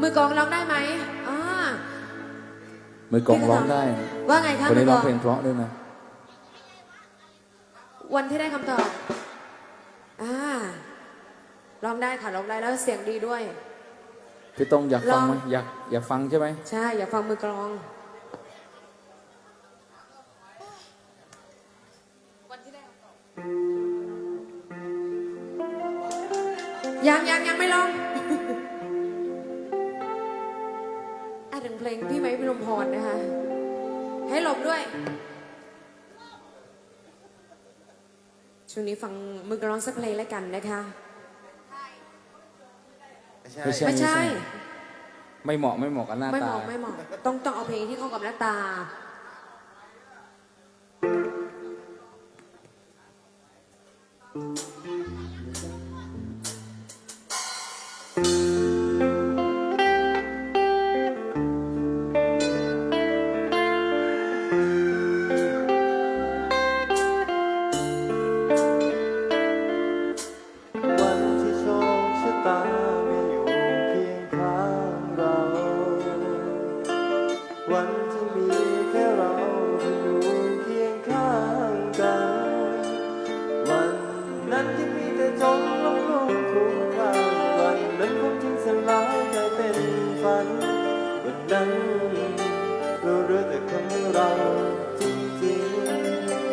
มือกลองร้องได้ไหมอ่ามือกลองร้องได้ ว่าไงคะคนมืนี้อกลร้อองงเพลงเพราะด้วยนะ วันที่ได้คำตอบ อ่า ร้องได้ค่ะร้องได้แล้วเสียงดีด้วย พี่ตรงอยากฟังไหมลองอยากอยากฟังใช่ไหม ใช่ อย่าฟังมือกลองวันที่ได้คำตอบยังยังยังไม่ลอง อะถึงเพลงพี่ไม้พิรมพรนะคะ ให้หลบด้วย ช่วงนี้ฟังมือกลองสักเพลงแล้วกันนะคะ ไม่ใช่ ไม่ใช่ ไม่เหมาะไม่เหมาะกับหน้าไม่เหตามาะไม่เหมาะ ต้องต้องเอาเพลงที่เข้ากับหน้าตาวัน วันที่มีแค่เราที่อยู่เคียงข้างกัน วันนั้นที่มีแต่จมลงลงทุกครางวันนั้นคงจริงสลายกลายเป็นฝัน วันนั้นเราเหลือแต่คำว่าเราจริง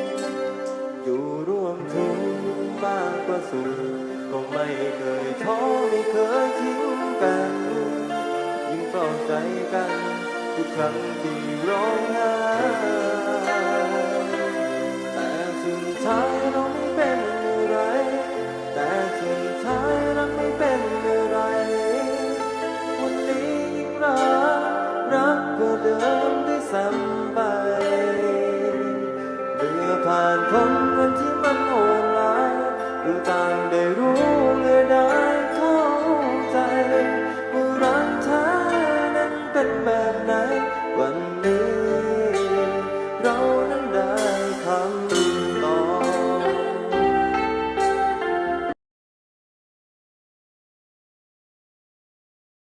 ๆ อยู่ร่วมทุกข์มากกว่าสุขก็ไม่เคยท้อไม่เคย ครั้งที่ร้องไห้แต่สุดท้ายเราไม่เป็นอะไร แต่สุดท้ายเราไม่เป็นอะไร วันนี้ยิ่งรักรักกว่าเดิมได้ซ้ำไปเมื่อผ่านพ้นวันที่มันโหดร้ายเราต่างได้รู้เลยได้เข้าใจว่ารักแท้นั้นเป็นแบบ one.